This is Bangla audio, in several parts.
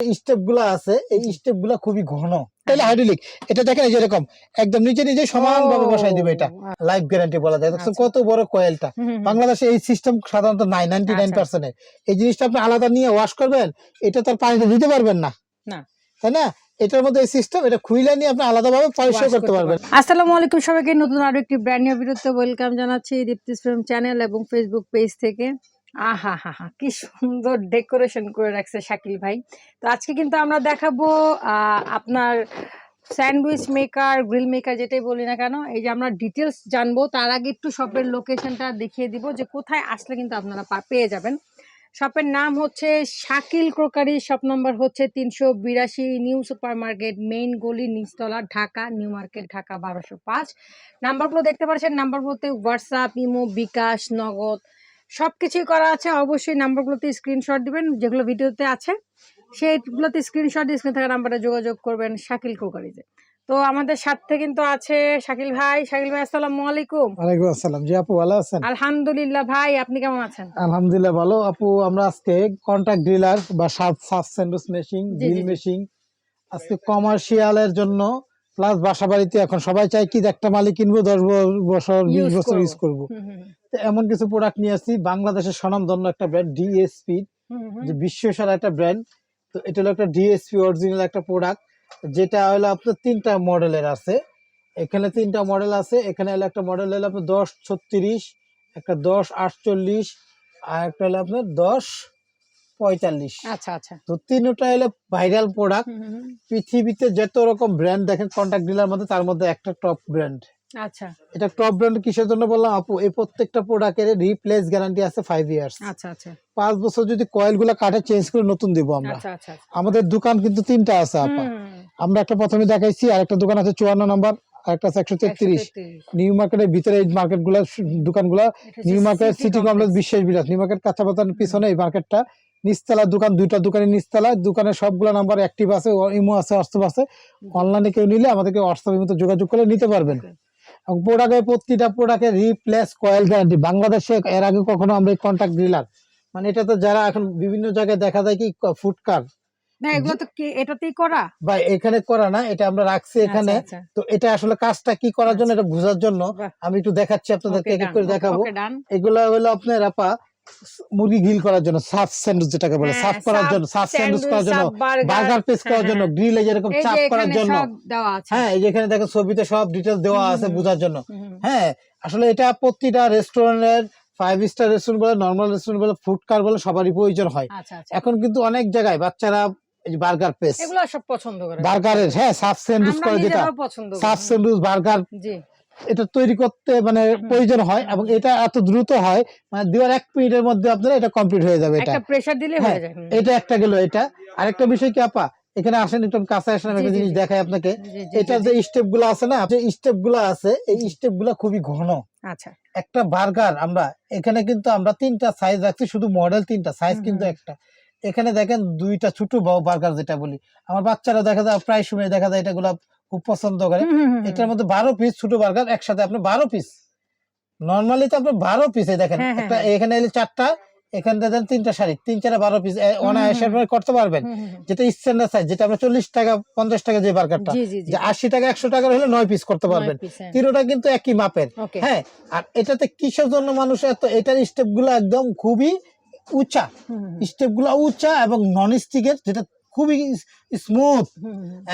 স্টেপগুলা আছে এই স্টেপগুলা খুবই ঘন। তাহলে হাইড্রোলিক এটা দেখেন এই যে এরকম একদম নিচে নিচে সমান ভাবে বসাই দিবে এটা। লাইফ গ্যারান্টি বলা যায়। দেখছেন আচ্ছা। কত বড় কয়েলটা। বাংলাদেশে এই সিস্টেম সাধারণত নাই নাইনটি নাইন পার্সেন্টের এই জিনিসটা আপনি আলাদা নিয়ে ওয়াশ করবেন এটা তার পানিতে দিতে পারবেন না। তাই না? এটার মধ্যে এই সিস্টেম এটা খুইলা নিয়ে আপনি আলাদাভাবে পরিষ্কার করতে পারবেন। আসসালামু আলাইকুম সবাইকে নতুন আরও একটি ব্র্যান্ড নিউ ভিডিওতে ওয়েলকাম জানাচ্ছি দীপ্তিস ফিল্ম চ্যানেল এবং ফেসবুক পেজ থেকে। আহা হা হা কি সুন্দর ডেকোরেশন করে রাখছে শাকিল ভাই। তো আজকে কিন্তু আমরা দেখাবো আপনার স্যান্ডউইচ মেকার গ্রিল মেকার যেটাই বলি না কেন, এই যে আমরা ডিটেলস জানব, তার আগে একটু শপের লোকেশনটা দেখিয়ে দিব যে কোথায় আসলে কিন্তু আপনারা পেয়ে যাবেন। শপের নাম হচ্ছে শাকিল ক্রোকারি শপ নম্বর হচ্ছে তিনশো বিরাশি নিউ সুপার মার্কেট মেইন গলি নিচতলা, ঢাকা নিউ মার্কেট ঢাকা বারোশো পাঁচ। নাম্বারগুলো দেখতে পাচ্ছেন, নাম্বার বলতে হোয়াটসঅ্যাপ ইমো বিকাশ, নগদ সব কিছুই করা আছে। অবশ্যই নাম্বারগুলোতে স্ক্রিনশট দিবেন যেগুলো ভিডিওতে আছে। সেইগুলোতে স্ক্রিনশট দিয়ে স্ক্রিন থাকা নাম্বারে যোগাযোগ করবেন শাকিল ক্রোকারিতে তো আমাদের সাথে কিন্তু আছে শাকিল ভাই। শাকিল ভাই আসসালামু আলাইকুম। ওয়ালাইকুম আসসালাম। জি আপু ভালো আছেন? আলহামদুলিল্লাহ ভাই আপনি কেমন আছেন? আলহামদুলিল্লাহ ভালো। আপু আমরা আজকে কন্ট্রাক্ট ড্রিলার বা sub sub sandwich machine drill. Machine আজকে কমার্শিয়ালের জন্য প্লাস বাসা বাড়িতে এখন সবাই চায় কি একটা মালিক কিনবো দশ বছর বিশ বছর ইউজ করব। এমন কিছু প্রোডাক্ট নিয়ে আসছি বাংলাদেশের স্বনামধন্য একটা ব্র্যান্ড ডিএসপি যে বিশ্বসার একটা ব্র্যান্ড তো এটা হলো একটা ডিএসপি অরিজিনাল একটা প্রোডাক্ট যেটা হলো আপনার তিনটা মডেলের আছে। এখানে তিনটা মডেল আছে এখানে হলো একটা মডেল হলো আপনার দশ ছত্রিশ একটা দশ আটচল্লিশ আর একটা হলো আপনার দশ পঁয়তাল্লিশ। আচ্ছা আচ্ছা। তো তিনটা হলো ভাইরাল প্রোডাক্ট পৃথিবীতে যত রকম ব্র্যান্ড দেখেন কন্ট্যাক্ট ডিলার মধ্যে তার মধ্যে একটা টপ ব্র্যান্ড আচ্ছা। এটা টপ ব্র্যান্ড কিসের জন্য বললাম আপু? এই প্রত্যেকটা প্রোডাক্টের রিপ্লেস গ্যারান্টি আছে ফাইভ ইয়ার্স আচ্ছা আচ্ছা। পাঁচ বছর যদি কয়েলগুলা কাটে চেঞ্জ করে নতুন দিব আমরা। আচ্ছা আচ্ছা আমাদের দোকান কিন্তু তিনটা আছে আপা। আমরা একটা প্রথমে দেখাইছি আর একটা দোকান আছে চুয়ান্ন নম্বর আর একটা আছে একশো তেত্রিশ। নিউ মার্কেটের ভিতরে এই মার্কেটগুলা দোকানগুলা নিউ মার্কেট সিটি কমপ্লেক্স বিশ্বাস বিলাস নিউ মার্কেট কাঁচা পিছনে এই মার্কেটটা নিচতলা দোকান দুইটা দোকানের নিচতলা দোকানের সবগুলা নাম্বার অ্যাক্টিভ আছে ইমো আছে হোয়াটসঅ্যাপ আছে। অনলাইনে কেউ নিলে আমাদেরকে হোয়াটসঅ্যাপের মতো যোগাযোগ করে নিতে পারবেন। এবং প্রোডাক্টের প্রতিটা প্রোডাক্টের রিপ্লেস কয়েল গ্যারান্টি বাংলাদেশে এর আগে কখনো আমরা এই কন্ট্যাক্ট ডিলার মানে এটা তো যারা এখন বিভিন্ন জায়গায় দেখা যায় কি ফুডকার না এগুলো তো কি এটাতেই করা? বা এখানে করা না এটা আমরা রাখছি এখানে। তো এটা আসলে কাজটা কি করার জন্য এটা বোঝার জন্য আমি একটু দেখাচ্ছি আপনাদেরকে এক এক করে দেখাবো। এগুলো হলো আপনার আপা মুরগি গ্রিল করার জন্য সাফ স্যান্ডউইচ যেটাকে বলে হ্যাঁ, সাফ করার জন্য সাফ স্যান্ডউইচ করার জন্য বার্গার। পেস্ট করার হ্যাঁ, জন্য হ্যাঁ। গ্রিলে যেরকম চাপ করার জন্য। হ্যাঁ যেখানে দেখো ছবিতে সব ডিটেলস দেওয়া আছে বোঝার জন্য। হ্যাঁ আসলে এটা প্রতিটা রেস্টুরেন্টের ফাইভ স্টার রেস্টুরেন্ট বলে নর্মাল রেস্টুরেন্ট বলে ফুড কার বলে সবারই প্রয়োজন হয়। আচ্ছা আচ্ছা। এখন কিন্তু অনেক জায়গায় বাচ্চারা বার্গার পেস্ট এগুলো সব পছন্দ করে। বার্গারের হ্যাঁ সাফ স্যান্ডউইচ করে যেটা। সাফ স্যান্ডউইচ বার্গার জি। এটা তৈরি করতে মানে প্রয়োজন হয় এবং এটা এত দ্রুত হয় মানে দেওয়ার এক মিনিটের মধ্যে আপনার এটা কমপ্লিট হয়ে যাবে এটা। একটা প্রেসার দিলে হ্যাঁ, হয়ে যায় এটা একটা গেল এটা। আরেকটা বিষয় কি আপা এখানে আসেন একটু কাছে আসেন আমি একটা জিনিস। দেখাই আপনাকে। এটা যে স্টেপগুলো আছে না যে স্টেপগুলো আছে এই স্টেপগুলো খুবই ঘন। আচ্ছা। একটা বার্গার আমরা এখানে কিন্তু আমরা তিনটা সাইজ রাখছি শুধু মডেল তিনটা সাইজ কিন্তু একটা। এখানে দেখেন দুইটা ছোট বার্গার যেটা বলি। আমার বাচ্চারা দেখা যায় প্রায় সময় দেখা যায় এটাগুলা খুব পছন্দ করে। এটার মধ্যে বারো পিস ছোট বার্গার একসাথে আপনি বারো পিস নর্মালি তো আপনি বারো পিস দেখেন হ্যাঁ, হ্যাঁ, একটা হ্যাঁ। এখানে এলে চারটা এখানে দেখেন তিনটা শাড়ি তিন চারে বারো পিস অনায়াসে করতে পারবেন। যেটা স্ট্যান্ডার্ড সাইজ যেটা আমরা চল্লিশ টাকা পঞ্চাশ টাকা যে বার্গারটা যে আশি টাকা একশো টাকার হলে নয় পিস করতে পারবেন। তিনোটা কিন্তু একই মাপের। হ্যাঁ আর এটাতে কিসের জন্য মানুষ এত এটার স্টেপগুলো একদম খুবই উঁচা স্টেপগুলো উঁচা এবং নন স্টিকের যেটা খুবই স্মুথ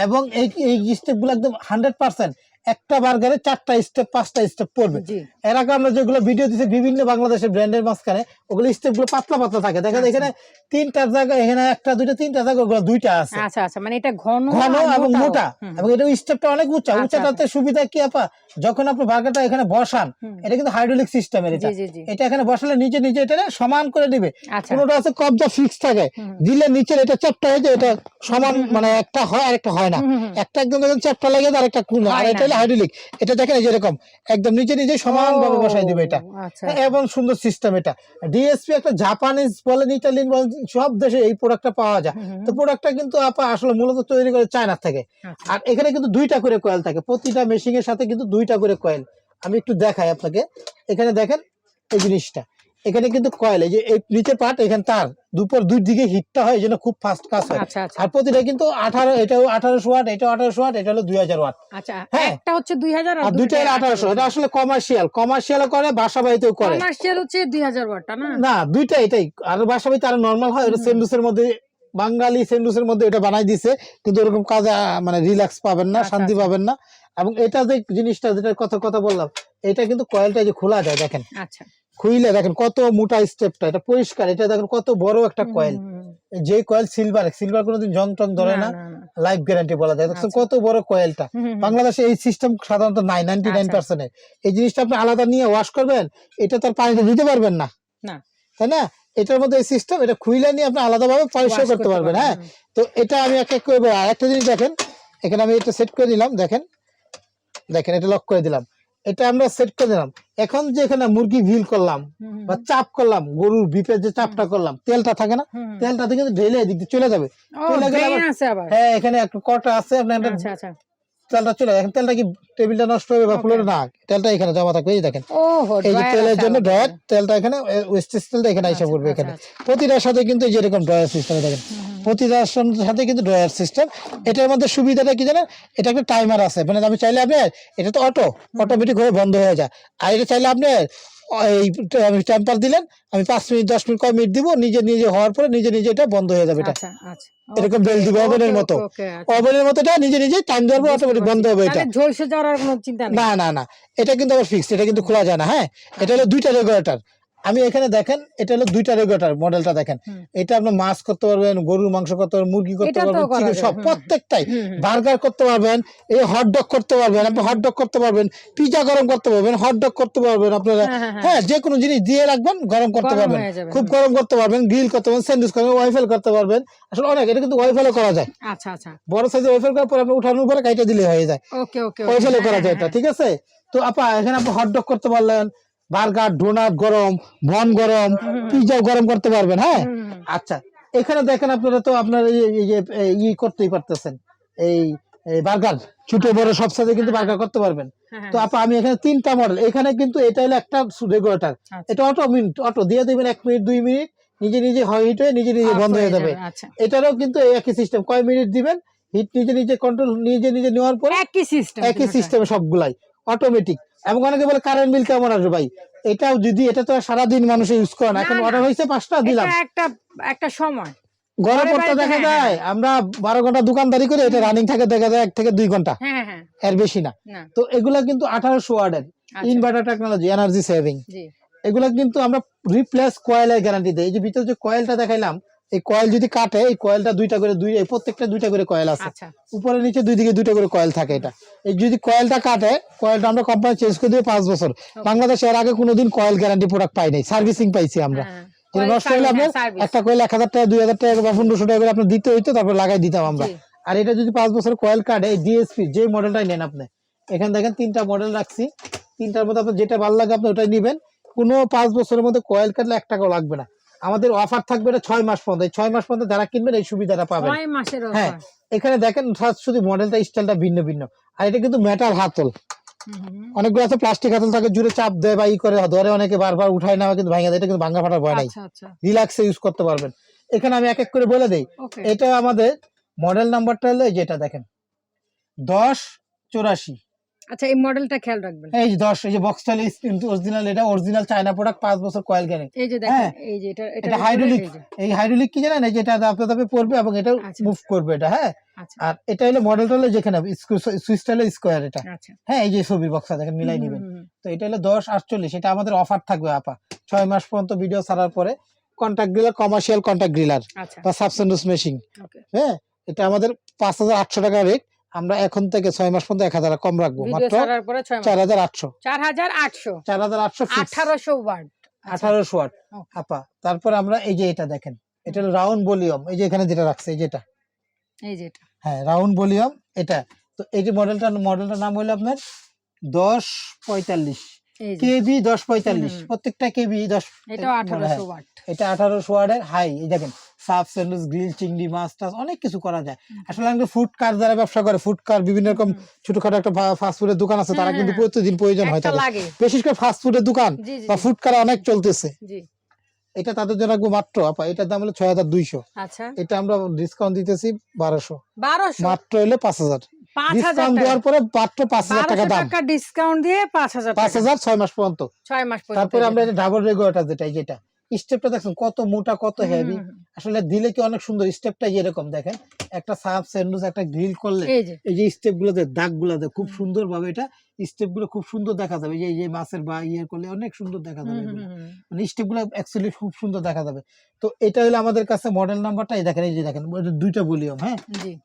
এবং এই এই স্টেপগুলো একদম হান্ড্রেড পার্সেন্ট একটা বার্গারে চারটা স্টেপ পাঁচটা স্টেপ পড়বে। এর আগে আমরা যেগুলো ভিডিও দিচ্ছি বিভিন্ন বাংলাদেশের ব্র্যান্ডের মাঝখানে ওগুলো স্টেপগুলো পাতলা পাতলা থাকে। দেখা যায় এখানে তিনটা জায়গা এখানে একটা দুইটা তিনটা জায়গা ওগুলো দুইটা আছে। আচ্ছা আচ্ছা মানে এটা ঘন ঘন এবং মোটা। এবং এটা স্টেপটা অনেক উঁচা। আচ্ছা, উঁচাটাতে সুবিধা কি আপা? যখন আপনি বার্গারটা এখানে বসান এটা কিন্তু হাইড্রোলিক সিস্টেমের এটা। এটা এখানে বসালে নিচে নিচে এটা সমান করে দিবে। আচ্ছা। কোনোটা আছে কবজা ফিক্স থাকে। দিলে নিচের এটা চ্যাপটা হয়ে যায় এটা সমান মানে একটা হয় আর একটা হয় না। একটা একদম চ্যাপটা লাগে আর একটা কোন আর হয় এটা হাইড্রোলিক। এটা দেখেন এই যে এরকম। একদম নিচে নিচে সমান ভাবে বসাই দিবে এটা। আচ্ছা। এবং সুন্দর সিস্টেম এটা। ডিএসপি একটা জাপানিজ বলেন ইটালিয়ান বলেন সব দেশে এই প্রোডাক্টটা পাওয়া যায়। তো প্রোডাক্টটা কিন্তু আপা আসলে মূলত তৈরি করে চায়না থেকে। আচ্ছা। আর এখানে কিন্তু দুইটা করে কয়েল থাকে। প্রতিটা মেশিং এর সাথে কিন্তু দুইটা করে কয়েল আমি একটু দেখাই আপনাকে। এখানে দেখেন এই জিনিসটা। এখানে কিন্তু কয়েল এই যে এই নিচের পার্ট এখানে তার দুপুর দুই দিকে হিটটা হয় জন্য খুব ফাস্ট কাজ হয়। আচ্ছা আচ্ছা। আর প্রতিটা কিন্তু আঠারো এটাও আঠারোশো ওয়াট এটাও আঠারোশো ওয়াট এটা হলো দুই হাজার ওয়াট। আচ্ছা হ্যাঁ। একটা হচ্ছে দুই হাজার আর দুইটা হলো আঠারোশো এটা আসলে কমার্শিয়াল কমার্শিয়াল করে বাসা বাড়িতেও করে। কমার্শিয়াল হচ্ছে দুই হাজার ওয়াটটা না? না দুইটা এটাই আর বাসা বাড়িতে আরও নর্মাল হয় ওটা হুম। সেন্ডুসের মধ্যে বাঙালি সেন্ডুসের মধ্যে এটা বানাই দিছে কিন্তু ওরকম কাজে মানে রিল্যাক্স পাবেন না শান্তি। পাবেন না। এবং এটা যে জিনিসটা যেটা কথা কথা বললাম এটা কিন্তু কয়েলটা যে খোলা যায় দেখেন। আচ্ছা। খুইলে দেখেন কত মোটা স্টেপটা এটা পরিষ্কার এটা দেখেন কত বড় একটা কয়েল যে কয়েল সিলভার সিলভার কোনোদিন জং টং ধরে না লাইফ গ্যারান্টি বলা যায়। দেখছেন আচ্ছা। কত বড় কয়েলটা বাংলাদেশে এই সিস্টেম সাধারণত নাই নাইনটি নাইন। পার্সেন্টের এই জিনিসটা আপনি আলাদা নিয়ে ওয়াশ করবেন এটা তো আর পানিতে দিতে পারবেন না। না। তাই না? এটার মধ্যে এই সিস্টেম এটা খুইলে নিয়ে আপনি আলাদাভাবে পরিষ্কার করতে পারবেন হ্যাঁ? তো এটা আমি এক এক করে বলি। আর একটা জিনিস দেখেন এখানে আমি এটা সেট করে দিলাম দেখেন। দেখেন এটা লক করে দিলাম। এটা আমরা সেট করে দিলাম। এখন যে এখানে মুরগি ভিল করলাম বা চাপ করলাম গরুর বিপের যে চাপটা করলাম তেলটা থাকে না। তেলটা থেকে ঢেলে এদিক দিয়ে চলে যাবে। চলে গেলে হ্যাঁ এখানে একটা কটা আছে আপনার আচ্ছা আচ্ছা। তেলটা চলে। এখন তেলটা কি টেবিলটা নষ্ট হবে বা ফুলের? না তেলটা এখানে জমা থাকবে এই দেখেন। এই যে তেলের জন্য ড্রয়ার তেলটা এখানে ওয়েস্টেজ তেলটা এখানে এসে আচ্ছা, পড়বে এখানে। প্রতিটার সাথে কিন্তু এই যে এরকম ড্রয়ার সিস্টেম দেখেন। হুম, হুম, সাথে কিন্তু ড্রয়ার সিস্টেম। এটার মধ্যে সুবিধাটা কি জানেন? এটা একটা টাইমার আছে। মানে আমি চাইলে আপনি এটা তো অটো অটোমেটিক হয়ে বন্ধ হয়ে যায়। আর এটা চাইলে আপনি এই আমি টেম্পার দিলেন আমি পাঁচ মিনিট দশ মিনিট কয় মিনিট দিব? নিজে নিজে হওয়ার পরে নিজে নিজে এটা বন্ধ হয়ে যাবে এটা। আচ্ছা আচ্ছা। এরকম বেল দিবে ওভেনের মতো। okay, আচ্ছা। ওভেনের মতো এটা নিজে নিজে টাইম দেওয়ার পর অটোমেটিক বন্ধ হবে এটা। ঝলসে যাওয়ার কোনো চিন্তা না না না। এটা কিন্তু আবার ফিক্সড এটা কিন্তু খোলা যায় না হ্যাঁ? এটা হলো দুইটা রেগুলেটর আমি এখানে দেখেন এটা হলো দুইটা রেগুলেটর মডেলটা দেখেন। এটা আপনি মাছ করতে পারবেন গরুর মাংস করতে পারবেন মুরগি করতে পারবেন সব প্রত্যেকটাই। বার্গার করতে পারবেন এই হট ডগ করতে পারবেন আপনি হট ডগ করতে পারবেন পিজা গরম করতে পারবেন হট ডগ করতে পারবেন আপনারা। হ্যাঁ, হ্যাঁ, হ্যাঁ। হ্যাঁ যে কোনো জিনিস দিয়ে রাখবেন গরম করতে পারবেন। খুব গরম করতে পারবেন গ্রিল করতে পারবেন স্যান্ডউইচ করতে পারবেন ওয়াইফাই করতে পারবেন। আসলে অনেক এটা কিন্তু ওয়াইফাইও করা যায়। আচ্ছা আচ্ছা। বড় সাইজের ওয়াইফাই করার পর আপনি উঠানোর পরে কাইটা দিলে হয়ে যায়। ওকে ওকে ওই করা যায় এটা ঠিক আছে? তো আপা এখানে আপনি হট ডগ করতে পারলেন বার্গার ডোনাট গরম বন গরম পিৎজা গরম করতে পারবেন হ্যাঁ? আচ্ছা এখানে দেখেন আপনারা তো আপনার ই করতেই পারতেছেন এই বার্গার ছোট বড় সব সাথে কিন্তু বার্গার করতে পারবেন। হ্যাঁ, তো আপা আমি এখানে তিনটা মডেল এখানে কিন্তু এটা হলো একটা রেগুলেটর আচ্ছা। এটা অটো মিনিট অটো দিয়ে দিবেন এক মিনিট দুই মিনিট নিজে নিজে হিট হয়ে নিজে নিজে বন্ধ হয়ে যাবে। আচ্ছা। এটারও কিন্তু একই সিস্টেম কয় মিনিট দিবেন? হিট নিজে নিজে কন্ট্রোল নিজে নিজে নেওয়ার পরে একই সিস্টেম একই সিস্টেমে সবগুলাই অটোমেটিক এবং অনেকে বলে কারেন্ট বিল কেমন আসবে ভাই? এটাও যদি এটা তো সারাদিন মানুষ ইউজ করে না। এখন। অর্ডার হয়েছে পাঁচটা দিলাম। একটা একটা সময়। গরম পড়তে দেখা হ্যাঁ, যায় আমরা বারো ঘণ্টা দোকানদারি করে এটা রানিং থাকে দেখা যায় এক থেকে দুই ঘণ্টা। হ্যাঁ হ্যাঁ এর বেশি না। তো এগুলা কিন্তু আঠারোশো ওয়ার্ডের ইনভার্টার টেকনোলজি এনার্জি সেভিং এগুলা কিন্তু আমরা রিপ্লেস কয়েলের গ্যারান্টি দেয় এই যে ভিতরে যে কয়েলটা দেখাইলাম এই কয়েল যদি কাটে এই কয়েলটা দুইটা করে দুই এই প্রত্যেকটা দুইটা করে কয়েল আছে। আচ্ছা। উপরে নিচে দুই দিকে দুইটা করে কয়েল থাকে এটা। এই যদি কয়েলটা কাটে কয়েলটা আমরা কোম্পানি চেঞ্জ করে দিই পাঁচ বছর। বাংলাদেশে এর আগে কোনোদিন কয়েল গ্যারান্টি প্রোডাক্ট পাই নাই সার্ভিসিং পাইছি আমরা। হ্যাঁ, নষ্ট হলে আপনার একটা কয়েল এক হাজার টাকা দুই হাজার টাকা বা পনেরোশো টাকা করে আপনার দিতে হইতো তারপর লাগাই দিতাম আমরা। আর এটা যদি পাঁচ বছর কয়েল কাটে এই ডিএসপি যে মডেলটাই নেন আপনি। এখানে দেখেন তিনটা মডেল রাখছি। তিনটার মধ্যে আপনার যেটা ভালো লাগে আপনি ওটাই নেবেন। কোনো পাঁচ বছরের মধ্যে কয়েল কাটলে এক টাকাও লাগবে না। আমাদের অফার থাকবে এটা ছয় মাস পর্যন্ত। ছয় মাস পর্যন্ত যারা কিনবেন এই সুবিধাটা পাবেন। হ্যাঁ এখানে দেখেন শুধু মডেলটা স্টাইলটা ভিন্ন ভিন্ন। আর এটা কিন্তু মেটাল হাতল। অনেকগুলো আছে প্লাস্টিক হাতল থাকে জুড়ে চাপ দেয় বা ই করে ধরে অনেকে বারবার উঠায় নেওয়া কিন্তু ভাঙা দেয় এটা কিন্তু ভাঙা ফাটার ভয় নাই। আচ্ছা আচ্ছা। রিল্যাক্সে ইউজ করতে পারবেন। এখানে আমি এক এক করে বলে দেই। এটা আমাদের মডেল নাম্বারটা হলো যেটা দেখেন। দশ চৌরাশি। আচ্ছা এই মডেলটা খেয়াল রাখবেন। এই যে দশ এই যে বক্সটা কিন্তু অরিজিনাল এটা অরিজিনাল চায়না প্রোডাক্ট পাঁচ বছর কয়েল গ্যারেন্টি এই যে দেখেন হ্যাঁ। এই যে এটা এটা হাইড্রোলিক এই হাইড্রোলিক কি জানেন? এই যে এটা ধাপে ধাপে পড়বে এবং এটা আচ্ছা। মুভ করবে এটা হ্যাঁ? আচ্ছা। আর এটা হলো মডেলটা হলো যেখানে সুইচটা হলো স্কোয়ার এটা। আচ্ছা। হ্যাঁ এই যে ছবির বক্সটা দেখেন মিলাই নিবেন। তো এটা হলো দশ আটচল্লিশ এটা আমাদের অফার থাকবে আপা। ছয় মাস পর্যন্ত ভিডিও ছাড়ার পরে contact griller commercial contact griller আচ্ছা। বা সাবসেন্ডুস ওকে হ্যাঁ? এটা আমাদের পাঁচ হাজার আটশো টাকা রেট আমরা এখন থেকে ছয় মাস পর্যন্ত এক হাজার কম রাখব মাত্র চার হাজার আটশো। চার হাজার আটশো। চার হাজার আটশো আঠারোশো ওয়ার্ড আঠারোশো ওয়াট। আপা তারপর আমরা এই যে এটা দেখেন এটা হলো রাউন্ড ভলিউম এই যে এখানে যেটা রাখছে এই যেটা। এই যে এটা হ্যাঁ রাউন্ড ভলিউম এটা। তো এই যে মডেলটা মডেলটার নাম হলো আপনার দশ পঁয়তাল্লিশ। কেবি দশ পঁয়তাল্লিশ। প্রত্যেকটা কেবি দশ হ্যাঁ, আঠারোশো ওয়াট। এটা আঠারোশো ওয়ার্ডের হাই এই দেখেন। স্যান্ডউইচ গ্রিল চিংড়ি মাছ টাছ অনেক কিছু করা যায়। আসলে আমাদের ফুড কার যারা ব্যবসা করে ফুড কার বিভিন্ন রকম ছোটখাটো একটা ফাস্ট ফুডের দোকান আছে তারা কিন্তু প্রতিদিন প্রয়োজন হয় তাদের। বিশেষ করে ফাস্ট ফুডের দোকান বা ফুড কার অনেক চলতেছে। এটা তাদের জন্য রাখব মাত্র আপা এটার দাম হলো ছয় হাজার দুইশো। আচ্ছা। এটা আমরা ডিসকাউন্ট দিতেছি বারোশো। মাত্র হলে পাঁচ হাজার। ডিসকাউন্ট দেওয়ার পরে মাত্র পাঁচ হাজার টাকা দাম। ডিসকাউন্ট দিয়ে পাঁচ হাজার পাঁচ হাজার ছয় মাস পর্যন্ত। ছয় মাস তারপরে আমরা ডাবল রেগুলেটর যেটা যেটা। স্টেপটা দেখছেন কত মোটা কত হেভি। আসলে দিলে কি অনেক সুন্দর স্টেপটা এরকম দেখেন। একটা সাব স্যান্ডউইচ একটা গ্রিল করলে এই যে। স্টেপ গুলোতে দাগ গুলোতে খুব সুন্দর ভাবে এটা স্টেপগুলো খুব সুন্দর দেখা যাবে। এই যে- এই মাছের বা ইয়ে করলে অনেক সুন্দর দেখা যাবে। মানে স্টেপগুলো অ্যাকচুয়ালি খুব সুন্দর দেখা যাবে। তো এটা হলো আমাদের কাছে মডেল নাম্বারটা এই দেখেন এই যে দেখেন দুইটা ভলিউম হ্যাঁ?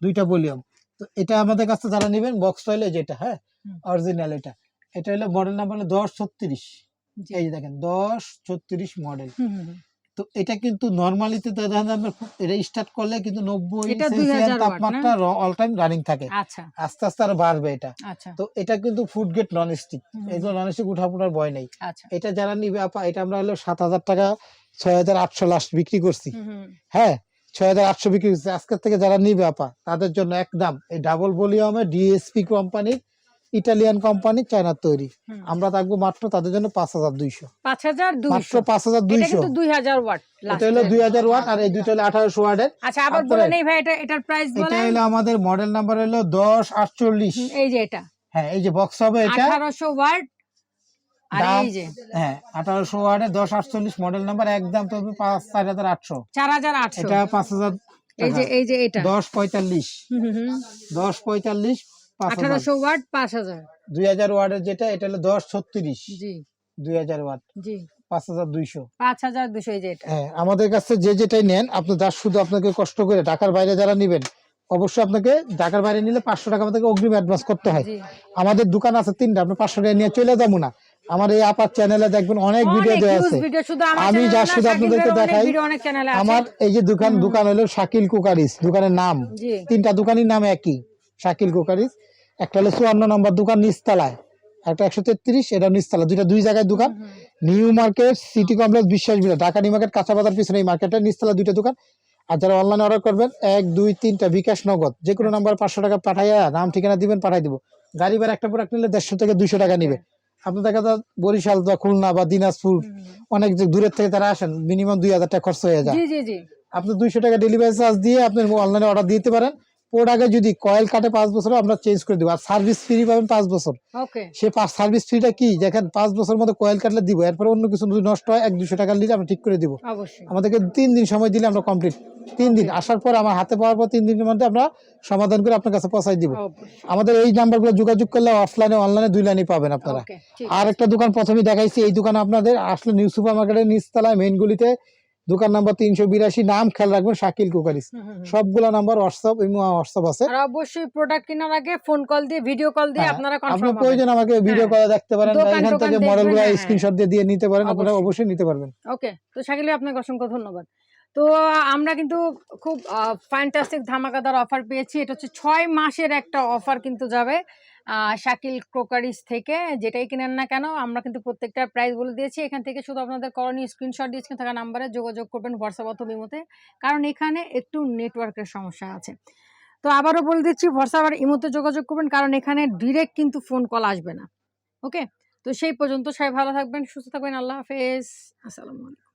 দুইটা ভলিউম তো এটা আমাদের কাছে যারা নেবেন বক্স টয়লে যেটা হ্যাঁ? অরিজিনাল এটা। এটা হলো মডেল নাম্বার হলো দশ ছত্রিশ। এই যে দেখেন দশ ছত্রিশ মডেল। তো এটা কিন্তু নর্মালিতে আমরা এটা স্টার্ট করলে কিন্তু নব্বই এটা সেলসিয়াস 2000 ওয়াট, তাপমাত্রা অল টাইম রানিং থাকে। আচ্ছা। আস্তে আস্তে আরও বাড়বে এটা। আচ্ছা। তো এটা কিন্তু ফুড গেট নন স্টিক এগুলো নন স্টিক ভয় নেই। আচ্ছা। এটা যারা নিবে আপা এটা আমরা হলো সাত হাজার টাকা ছয় হাজার আটশো লাস্ট বিক্রি করছি। হ্যাঁ ছয় হাজার আটশো বিক্রি করছি। আজকের থেকে যারা নিবে আপা তাদের জন্য একদম এই ডাবল ভলিউমে ডিএসপি কোম্পানির ইটালিয়ান কোম্পানি চায়নার তৈরি। আমরা থাকব মাত্র তাদের জন্য পাঁচ হাজার দুইশো। পাঁচ হাজার মাত্র দুইশো পাঁচ হাজার দুইশো। দুই হাজার ওয়াট এটা হলো দুই হাজার ওয়াট আর এই দুইটা হলো আঠারোশো ওয়াটের। আচ্ছা আবার বলে নেই ভাই এটা এটার প্রাইস এটা হলো আমাদের মডেল নাম্বার হলো দশ আটচল্লিশ। এই যে এটা। হ্যাঁ এই যে বক্স হবে এটা। আঠারোশো ওয়াট এই যে। হ্যাঁ আঠারোশো ওয়ার্ডে দশ আটচল্লিশ মডেল নাম্বার একদম তো পাঁচ চার হাজার আটশো। চার হাজার আটশো। এটা পাঁচ হাজার এই যে এই যে এটা। দশ পঁয়তাল্লিশ। দশ পঁয়তাল্লিশ আঠারোশো ওয়াট পাঁচ হাজার। দুই হাজার ওয়ার্ডের যেটা এটা হলো দশ ছত্রিশ। জি। দুই হাজার ওয়াট। জি। পাঁচ হাজার দুইশো। পাঁচ হাজার দুশো এই যে এটা। হ্যাঁ আমাদের কাছে যে যেটাই নেন আপনি যার শুধু আপনাকে কষ্ট করে ঢাকার বাইরে যারা নেবেন অবশ্যই আপনাকে ঢাকার বাইরে নিলে পাঁচশো টাকা আমাদেরকে অগ্রিম অ্যাডভান্স করতে হয়। আমাদের দোকান আছে তিনটা আপনি পাঁচশো টাকা নিয়ে চলে যাব না। আমার এই আপার চ্যানেলে দেখবেন অনেক ভিডিও দেওয়া আছে। আমি যা শুধু আপনাদেরকে দেখাই, আমার এই যে দোকান দোকান হলো শাকিল কুকারিস দোকানের নাম। তিনটা দোকানের নাম একই শাকিল কুকারিস একটা হলো চুয়ান্ন নম্বর দোকান নিচতলায় একটা একশো তেত্রিশ এটা নিচতলা দুইটা দুই জায়গায় দোকান। নিউ মার্কেট সিটি কমপ্লেক্স বিশ্বাস বিলা ঢাকা নিউ মার্কেট কাঁচা বাজার পিছনে এই মার্কেটে নিচতলা দুইটা দোকান। আর যারা অনলাইনে অর্ডার করবেন এক দুই তিনটা বিকাশ নগদ। যে কোনো নাম্বার পাঁচশো টাকা পাঠাইয়া নাম ঠিকানা দিবেন পাঠাই দিব। গাড়ি ভাড়া একটা প্রোডাক্ট নিলে দেড়শো থেকে দুইশো টাকা নিবে। আপনার দেখা যায় বরিশাল বা খুলনা বা দিনাজপুর। অনেক দূরের থেকে তারা আসেন মিনিমাম দুই হাজার টাকা খরচ হয়ে যায়। আপনি দুইশো টাকা ডেলিভারি চার্জ দিয়ে আপনি অনলাইনে অর্ডার দিতে পারেন। প্রোডাক্টে যদি কয়েল কাটে পাঁচ বছর আমরা চেঞ্জ করে দেবো। আর সার্ভিস ফ্রি পাবেন পাঁচ বছর। সে সার্ভিস ফ্রিটা কি? দেখেন পাঁচ বছর মধ্যে কয়েল কাটলে দিব। এরপরে অন্য কিছু যদি নষ্ট হয় এক দুশো টাকা নিলে আমরা ঠিক করে দিব। আমাদেরকে তিন দিন সময় দিলে আমরা কমপ্লিট তিন দিন। আসার পর আমার হাতে পাওয়ার পর তিন দিনের মধ্যে আমরা সমাধান করে আপনার কাছে পৌঁছাই দিব। আমাদের এই নাম্বারগুলো যোগাযোগ করলে অফলাইনে অনলাইনে দুই লাইনে পাবেন আপনারা। আর একটা দোকান প্রথমে দেখাইছি। এই দোকানে আপনাদের আসলে নিউ সুপার মার্কেটের নিচতলায় মেইন গুলিতে দোকান নাম্বার তিনশো বিরাশি নাম খেয়াল রাখবেন শাকিল কুকারিস। সবগুলো নাম্বার হোয়াটসঅ্যাপ এবং হোয়াটসঅ্যাপ আছে। আর অবশ্যই প্রোডাক্ট কেনার আগে ফোন কল দিয়ে ভিডিও কল দিয়ে হ্যাঁ, আপনারা আপনি কনফার্ম প্রয়োজন আমাকে ভিডিও হ্যাঁ। করে দেখতে পারেন এখান থেকে মডেলগুলো হ্যাঁ, স্ক্রিনশট দিয়ে দিয়ে নিতে পারেন আপনারা অবশ্যই। নিতে পারবেন। ওকে তো শাকিল আপনাকে অসংখ্য ধন্যবাদ। তো আমরা কিন্তু খুব ফ্যান্টাস্টিক ধামাকাদার অফার পেয়েছি। এটা হচ্ছে ছয় মাসের একটা অফার কিন্তু যাবে। শাকিল ক্রোকারিস থেকে যেটাই কিনেন না কেন, আমরা কিন্তু প্রত্যেকটার প্রাইস বলে দিয়েছি। এখান থেকে শুধু আপনাদের করণীয় স্ক্রিনশট দিয়ে স্ক্রিন থাকা নাম্বারে যোগাযোগ করবেন হোয়াটসঅ্যাপ অথবা ইমোতে কারণ এখানে একটু নেটওয়ার্কের সমস্যা আছে। তো আবারও বলে দিচ্ছি হোয়াটসঅ্যাপ আর ইমোতে যোগাযোগ করবেন, কারণ এখানে ডিরেক্ট কিন্তু ফোন কল আসবে না। ওকে তো সেই পর্যন্ত সবাই ভালো থাকবেন, সুস্থ থাকবেন, আল্লাহ হাফেজ। আসসালামু আলাইকুম।